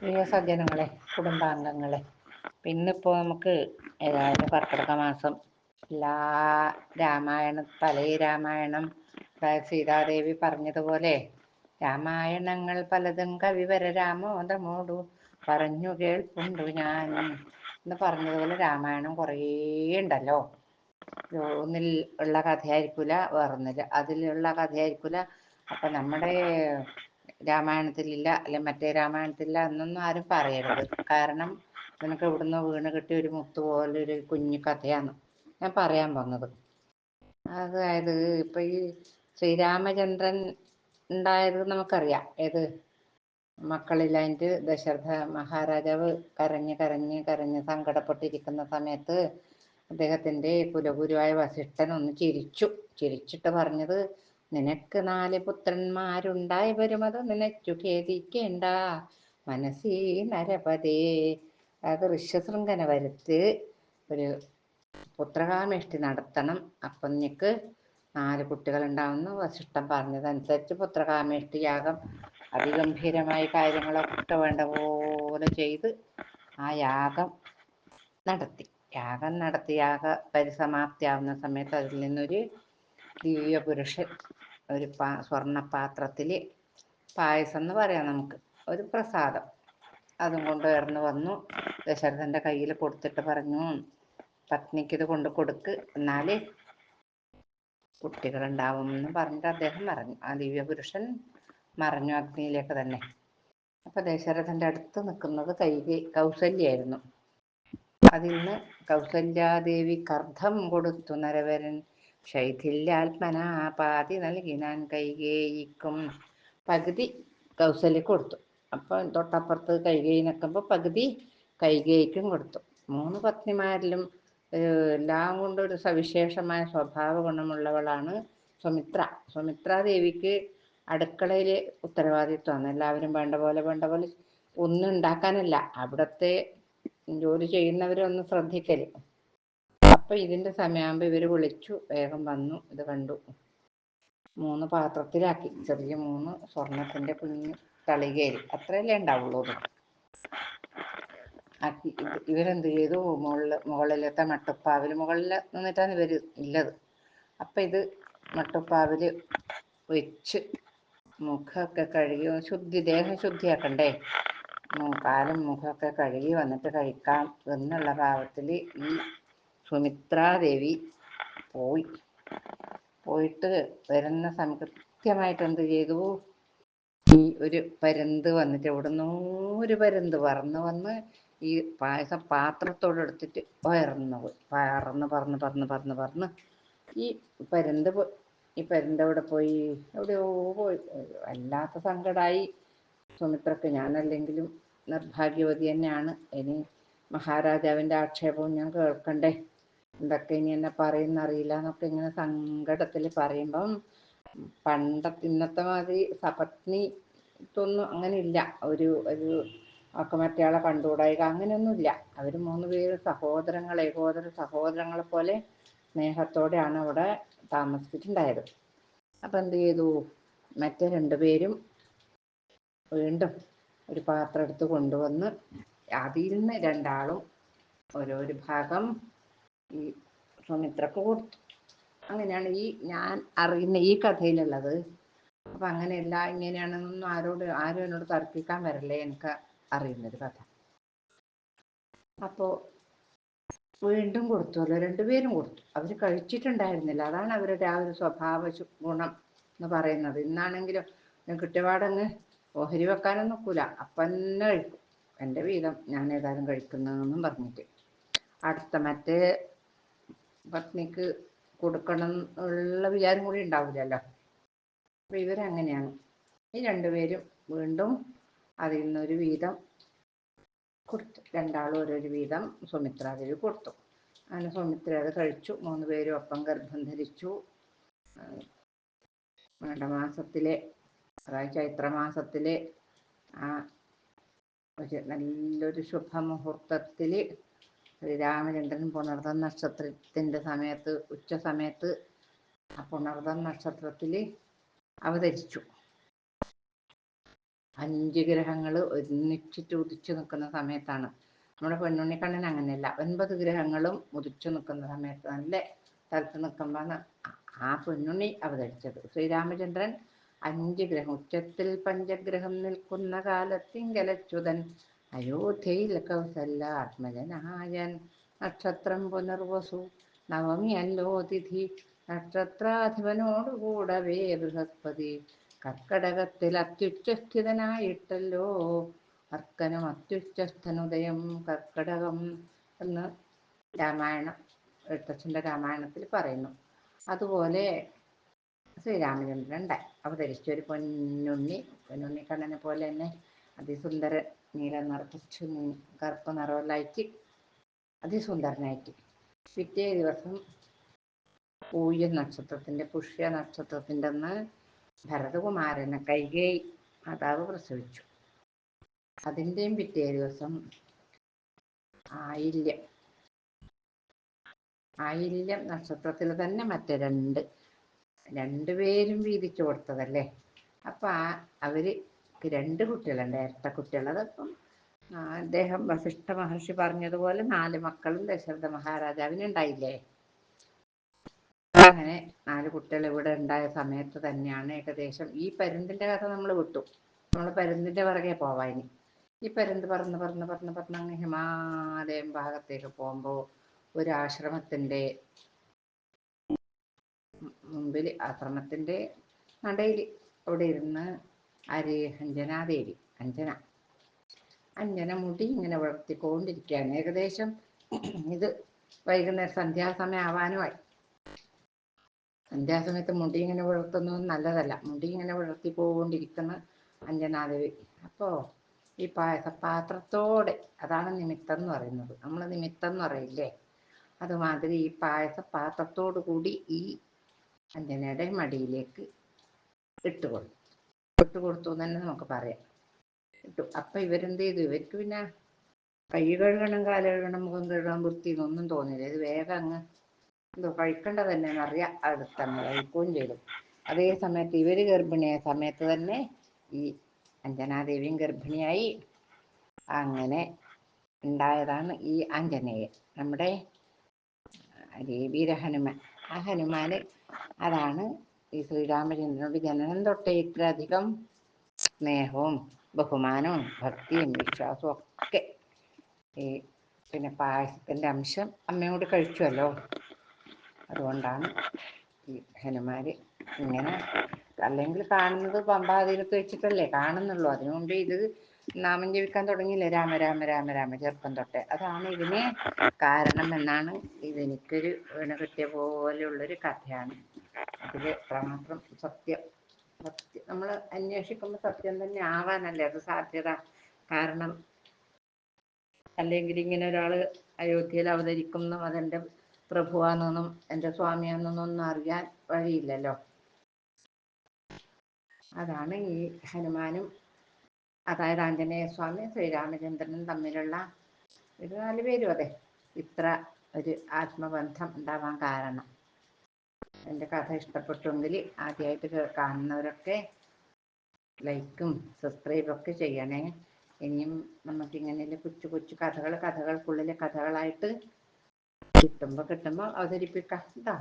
പ്രിയ സജ്ജനങ്ങളെ കുടുംബാംഗങ്ങളെ പിന്നിപ്പോൾ നമുക്ക് ഏതായാലും കർക്കിടക മാസം എല്ലാ രാമായണ പഴയ രാമായണം അതായത് സീതാദേവി പറഞ്ഞതുപോലെ രാമായണങ്ങൾ പലതും കവിവര രാമോദമോടു പറഞ്ഞു കേൾപ്പുണ്ടു ഞാൻ എന്ന് പറഞ്ഞതുപോലെ രാമായണം കുറേ ഉണ്ടല്ലോ. ഒന്നിൽ ഉള്ള കഥയായിരിക്കില്ല വേറൊന്നില്ല അതിലുള്ള കഥയായിരിക്കില്ല അപ്പം നമ്മുടെ രാമായണത്തിലില്ല അല്ലെ മറ്റേ രാമായണത്തിലില്ല എന്നൊന്നും ആരും പറയരുത്. കാരണം നിനക്ക് ഇവിടുന്ന് വീണ് കിട്ടിയ ഒരു മുത്ത് പോലെ ഒരു കുഞ്ഞു കഥയാണ് ഞാൻ പറയാൻ വന്നത്. അതായത് ഇപ്പൊ ഈ ശ്രീരാമചന്ദ്രൻ ഉണ്ടായത് നമുക്കറിയാം. ഏത് മക്കളില്ലാണ്ട് ദശരഥ മഹാരാജാവ് കരഞ്ഞ് കരഞ്ഞ് കരഞ്ഞ് സങ്കടപ്പെട്ടിരിക്കുന്ന സമയത്ത് അദ്ദേഹത്തിന്റെ കുലഗുരുവായ വസിഷ്ഠൻ ഒന്ന് ചിരിച്ചു. ചിരിച്ചിട്ട് പറഞ്ഞത് നിനക്ക് നാല് പുത്രന്മാരുണ്ടായി വരുമത് നിനച്ചു ഖേദിക്കേണ്ട. മനസ്സീ നരപതേ. അത് ഋഷ്യശൃംഖന വരുത്ത് ഒരു പുത്രകാമേഷ്ടി നടത്തണം. അപ്പം നിനക്ക് നാല് കുട്ടികൾ ഉണ്ടാവുന്ന വശിഷ്ടം പറഞ്ഞതനുസരിച്ച് പുത്രകാമേഷ്ടി യാഗം അതിഗംഭീരമായ കാര്യങ്ങളൊക്കെ വേണ്ട പോലെ ചെയ്ത് ആ യാഗം നടത്തി. യാഗം നടത്തി. യാഗ പരിസമാപ്തിയാവുന്ന സമയത്ത് അതിൽ നിന്നൊരു ദിവ്യ പുരുഷൻ ഒരു പാ സ്വർണപാത്രത്തിൽ പായസം എന്ന് പറയാം നമുക്ക്. ഒരു പ്രസാദം. അതും കൊണ്ട് ഉയർന്നു വന്നു. ദശരഥന്റെ കയ്യിൽ കൊടുത്തിട്ട് പറഞ്ഞു പത്നിക്ക് ഇത് കൊണ്ട് കൊടുക്ക്. എന്നാൽ കുട്ടികളുണ്ടാവും എന്ന് പറഞ്ഞിട്ട് അദ്ദേഹം പറഞ്ഞു. ആ ദിവ്യപുരുഷൻ മറഞ്ഞു അഗ്നിയിലേക്ക് തന്നെ. അപ്പൊ ദശരഥന്റെ അടുത്ത് നിൽക്കുന്നത് കൈകി കൗസല്യായിരുന്നു. അതിൽ നിന്ന് കൗസല്യാദേവിക്ക് അർദ്ധം കൊടുത്തു നരവരൻ. ശൈഥില്യാത്മനാ പാതി നൽകിനാൻ കൈകേയിക്കും. പകുതി കൗസല്യ കൊടുത്തു. അപ്പം തൊട്ടപ്പുറത്ത് കൈകേയി നിൽക്കുമ്പോൾ പകുതി കൈകേയിക്കും കൊടുത്തു. മൂന്ന് പത്നിമാരിലും എല്ലാം കൊണ്ടും ഒരു സവിശേഷമായ സ്വഭാവ ഗുണമുള്ളവളാണ് സുമിത്ര. സുമിത്രാദേവിക്ക് അടുക്കളയിൽ ഉത്തരവാദിത്വമാണ്. എല്ലാവരും വേണ്ട പോലെ വേണ്ട പോലെ ഒന്നും ഉണ്ടാക്കാനല്ല. അവിടുത്തെ ജോലി ചെയ്യുന്നവരെ ഒന്ന് ശ്രദ്ധിക്കൽ. അപ്പൊ ഇതിന്റെ സമയമാകുമ്പോ ഇവർ വിളിച്ചു. വേഗം വന്നു. ഇത് കണ്ടു. മൂന്ന് പാത്രത്തിലാക്കി. ചെറിയ മൂന്ന് സ്വർണത്തിന്റെ കുഞ്ഞ് തളികയിൽ അത്രയല്ലേ ഉണ്ടാവുള്ളൂ ആക്കി ഇവരെന്ത് ചെയ്തു? മുകളിൽ മുകളിലത്തെ മട്ടുപ്പാവിൽ മുകളിൽ നിന്നിട്ടാണ് ഇവർ ഇല്ലത്. അപ്പം ഇത് മട്ടുപ്പാവിൽ വെച്ച് മുഖമൊക്കെ കഴുകി ശുദ്ധി ദേഹം ശുദ്ധിയാക്കണ്ടേ? കാലും മുഖമൊക്കെ കഴുകി വന്നിട്ട് കഴിക്കാം. എന്നുള്ള ഭാവത്തിൽ ഈ സുമിത്രാദേവി പോയി. പോയിട്ട് വരുന്ന സമയം കൃത്യമായിട്ട് എന്ത് ചെയ്തു? ഈ ഒരു പരുന്ത് വന്നിട്ട് എവിടുന്നോ ഒരു പരുന്ത് പറന്ന് വന്ന് ഈ പായസം പാത്രത്തോട് എടുത്തിട്ട് പയർന്നു പോയി. പറന്ന് പറന്ന് പറന്ന് പറന്ന് പറന്ന് ഈ പരുന്ത് ഈ പരുന്ത് എവിടെ പോയി? എവിടെയോ പോയി. വല്ലാത്ത സങ്കടമായി സുമിത്രക്ക് ഞാനല്ലെങ്കിലും നിർഭാഗ്യവതി തന്നെയാണ്. ഇനി മഹാരാജാവിന്റെ ആക്ഷേപവും ഞാൻ കേൾക്കണ്ടേ? എന്തൊക്കെ ഇനി എന്നെ പറയുന്നറിയില്ല എന്നൊക്കെ ഇങ്ങനെ സങ്കടത്തിൽ പറയുമ്പം പണ്ടത്തെ ഇന്നത്തെ മാതിരി സപത്നി തൊന്നും അങ്ങനെ ഇല്ല. ഒരു ഒരു ഒക്കെ മറ്റയാളെ കണ്ടുകൂടായിക അങ്ങനെയൊന്നുമില്ല അവർ മൂന്ന് പേര് സഹോദരങ്ങൾ ഏകോദര സഹോദരങ്ങളെ പോലെ സ്നേഹത്തോടെയാണ് അവിടെ താമസിച്ചിട്ടുണ്ടായത്. അപ്പം എന്ത് ചെയ്തു? മറ്റേ രണ്ടുപേരും വീണ്ടും ഒരു പാത്രം എടുത്ത് കൊണ്ടുവന്ന് അതിൽ നിന്ന് രണ്ടാളും ഓരോരു ഭാഗം ഈ സുമിത്രക്ക് കൊടുത്തു അങ്ങനെയാണ് ഈ ഞാൻ അറിയുന്ന ഈ കഥയിലുള്ളത്. അപ്പൊ അങ്ങനെയല്ല ഇങ്ങനെയാണെന്നൊന്നും ആരോട് ആരും എന്നോട് തർക്കിക്കാൻ വരല്ലേ എനിക്ക് അറിയുന്നൊരു കഥ. അപ്പോൾ വീണ്ടും കൊടുത്തുല്ലോ രണ്ടുപേരും കൊടുത്തു. അവർ കഴിച്ചിട്ടുണ്ടായിരുന്നില്ല. അതാണ് അവരുടെ ആ ഒരു സ്വഭാവ ഗുണം എന്ന് പറയുന്നത്. ഇന്നാണെങ്കിലും കിട്ടിയപാടങ്ങ് ഓഹരി വെക്കാനൊന്നും നോക്കൂല. അപ്പന്നെ കഴിക്കും. എന്റെ വീതം ഞാൻ ഏതായാലും കഴിക്കുന്നതെന്നും പറഞ്ഞിട്ട്. അടുത്ത മറ്റേ പത്നിക്ക് കൊടുക്കണം എന്നുള്ള വിചാരം കൂടി ഉണ്ടാവില്ലല്ലോ. അപ്പം ഇവരങ്ങനെയാണ്. ഈ രണ്ടുപേരും വീണ്ടും അതിൽ നിന്നൊരു വീതം കൊടുത്തു. രണ്ടാളും ഓരോരു വീതം സുമിത്രാദേവി കൊടുത്തു. അങ്ങനെ സുമിത്ര അത് കഴിച്ചു. മൂന്ന് പേരും ഒപ്പം ഗർഭം ധരിച്ചു. മാസത്തിലെ അതായത് ചൈത്രമാസത്തിലെ ആ ഒരു നല്ലൊരു ശുഭമുഹൂർത്തത്തിൽ രാമചന്ദ്രൻ പുണർദം നക്ഷത്രത്തിന്റെ സമയത്ത് ഉച്ച സമയത്ത് ആ പുണർദം നക്ഷത്രത്തിൽ അവതരിച്ചു. അഞ്ച് ഗ്രഹങ്ങൾ ഒന്നിച്ചിട്ട് ഉദിച്ചു നിൽക്കുന്ന സമയത്താണ്. നമ്മുടെ പൊന്നുണ്ണിക്കണ്ണൻ അങ്ങനെയല്ല. ഒൻപത് ഗ്രഹങ്ങളും ഉദിച്ചു നിൽക്കുന്ന സമയത്ത് നല്ല സ്ഥലത്ത് നിൽക്കുമ്പോഴാണ് ആ പെണ്ണുണ്ണി അവതരിച്ചത്. ശ്രീരാമചന്ദ്രൻ അഞ്ച് ഗ്രഹം ഉച്ചത്തിൽ പഞ്ചഗ്രഹം നിൽക്കുന്ന കാലത്തിങ്കലച്യുതൻ അയോധ്യയിൽ കൗസല്യാത്മജനായൻ നക്ഷത്രം പുനർവസു. നവമിയല്ലോ തിഥി. നക്ഷത്രാധിപനോടുകൂടവേ ബൃഹസ്പതി കർക്കടകത്തിൽ അത്യുച്ചസ്ഥിതനായിട്ടല്ലോ. അർക്കനും അത്യുച്ചസ്ഥനുദയം കർക്കടകം എന്ന് രാമായണം എഴുത്തച്ഛന്റെ രാമായണത്തിൽ പറയുന്നു. അതുപോലെ ശ്രീരാമചന്ദ്രൻ അവതരിച്ച ഒരു പൊന്നുണ്ണി പൊന്നുണ്ണി കണ്ണനെ പോലെ തന്നെ അതിസുന്ദരൻ നീല നിറച്ചു കറുപ്പ് നിറമെല്ലായിട്ട് അതിസുന്ദരനായിട്ട് പിറ്റേ ദിവസം പൂയ നക്ഷത്രത്തിന്റെ പുഷ്യ നക്ഷത്രത്തിന്റെ അന്ന് ഭരതകുമാരനെ കൈകേയി മാതാവ് പ്രസവിച്ചു. അതിന്റെയും പിറ്റേ ദിവസം ആയില്യം. ആയില്യം നക്ഷത്രത്തിൽ തന്നെ മറ്റേ രണ്ട് രണ്ടുപേരും വീതിച്ചു കൊടുത്തതല്ലേ? അപ്പൊ ആ അവർ രണ്ട് കുട്ടികളുണ്ട്. ഇരട്ട കുട്ടികൾ അതപ്പം അദ്ദേഹം വസിഷ്ഠ മഹർഷി പറഞ്ഞതുപോലെ നാല് മക്കളും ദശരഥ മഹാരാജാവിന് ഉണ്ടായില്ലേ? അങ്ങനെ നാല് കുട്ടികൾ ഇവിടെ ഉണ്ടായ സമയത്ത് തന്നെയാണ് ഏകദേശം ഈ പരുന്തിന്റെ കഥ നമ്മൾ വിട്ടു. നമ്മൾ പരുന്തിന്റെ പുറകെ പോവാനി ഈ പരുന്ത് പറന്ന് പറന്ന് പറന്ന് പറന്ന് അങ്ങ് ഹിമാലയം ഭാഗത്തേക്ക് പോകുമ്പോൾ ഒരു ആശ്രമത്തിന്റെ മുമ്പിൽ ആശ്രമത്തിന്റെ നടയിൽ അവിടെ ഇരുന്ന് ആര് അഞ്ജനാദേവി അഞ്ജന അഞ്ജന മുടി ഇങ്ങനെ വളർത്തിക്കൊണ്ടിരിക്കുകയാണ്. ഏകദേശം ഇത് വൈകുന്നേരം സന്ധ്യാസമയം ആവാനുമായി സന്ധ്യാസമയത്ത് മുടി ഇങ്ങനെ വളർത്തുന്നത് നല്ലതല്ല. മുടി ഇങ്ങനെ വളർത്തി പോകൊണ്ടിരിക്കുന്ന അഞ്ജനാദേവി അപ്പോൾ ഈ പായസപാത്രത്തോടെ അതാണ് നിമിത്തം എന്ന് പറയുന്നത്. നമ്മൾ നിമിത്തം എന്ന് പറയില്ലേ? അതുമാതിരി ഈ പായസപാത്രത്തോടു കൂടി ഈ അഞ്ജനയുടെ മടിയിലേക്ക് ഇട്ടുകൊടുത്തു ഇട്ടുകൊടുത്തു എന്ന് തന്നെ നമുക്ക് പറയാം. ഇട്ടു. അപ്പൊ ഇവരെന്ത് ചെയ്തു? ഇവർക്ക് പിന്നെ കൈ കഴുകണം കാൽ കഴുകണം മുഖം കഴുകണം വൃത്തി ഒന്നും തോന്നില്ല ഇത് വേഗം അങ്ങ് എന്തോ കഴിക്കേണ്ട തന്നെ അറിയാം അടുത്തങ്ങ് കഴിക്കുകയും ചെയ്തു. അതേ സമയത്ത് ഇവർ ഗർഭിണിയായ സമയത്ത് തന്നെ ഈ അഞ്ജനാദേവിയും ഗർഭിണിയായി. അങ്ങനെ ഉണ്ടായതാണ് ഈ ആഞ്ജനേയൻ. നമ്മുടെ വീരഹനുമാൻ ആ ഹനുമാന് അതാണ് ഈ ശ്രീരാമചന്ദ്രനോട് ജനനം തൊട്ടേ ഇത്രയധികം സ്നേഹവും ബഹുമാനവും ഭക്തിയും വിശ്വാസവും ഒക്കെ? ഈ പിന്നെ പായസത്തിന്റെ അംശം അമ്മയോട് കഴിച്ചുവല്ലോ. അതുകൊണ്ടാണ് ഈ ഹനുമാര് ഇങ്ങനെ അല്ലെങ്കിൽ കാണുന്നത് പമ്പാതീരത്ത് വെച്ചിട്ടല്ലേ കാണുന്നുള്ളൂ. അതിനു ഇത് നാമം ജപിക്കാൻ തുടങ്ങിയില്ലേ? രാമ രാമ രാമ രാമ ചെറുപ്പം തൊട്ടേ. അതാണ് ഇതിന് കാരണം എന്നാണ് ഇതെനിക്കൊരു കിട്ടിയ പോലെയുള്ളൊരു കഥയാണ്. അതിൽ എത്രമാത്രം സത്യം. സത്യം. നമ്മൾ അന്വേഷിക്കുമ്പോൾ സത്യം തന്നെ ആവാനല്ലേ അത് സാധ്യത. കാരണം അല്ലെങ്കിൽ ഇങ്ങനെ ഒരാൾ അയോധ്യയിൽ അവതരിക്കുന്നു അതെന്റെ പ്രഭുവാണെന്നും എന്റെ സ്വാമിയാണെന്നൊന്നും ഒന്നും അറിയാൻ വഴിയില്ലല്ലോ. അതാണ് ഈ ഹനുമാനും അതായത് ആഞ്ജനേയ സ്വാമി ശ്രീരാമചന്ദ്രനും തമ്മിലുള്ള ഒരു നാല് പേരും അതെ. ഇത്ര ഒരു ആത്മബന്ധം ഉണ്ടാവാൻ കാരണം. എന്റെ കഥ ഇഷ്ടപ്പെട്ടുവെങ്കിൽ ആദ്യമായിട്ട് കാണുന്നവരൊക്കെ ലൈക്കും സബ്സ്ക്രൈബും ഒക്കെ ചെയ്യണേ. ഇനിയും നമുക്ക് ഇങ്ങനെ കൊച്ചു കൊച്ചു കഥകൾ കഥകൾക്കുള്ളിലെ കഥകളായിട്ട് കിട്ടുമ്പോൾ കിട്ടുമ്പോൾ അവതരിപ്പിക്കാം. കേട്ടോ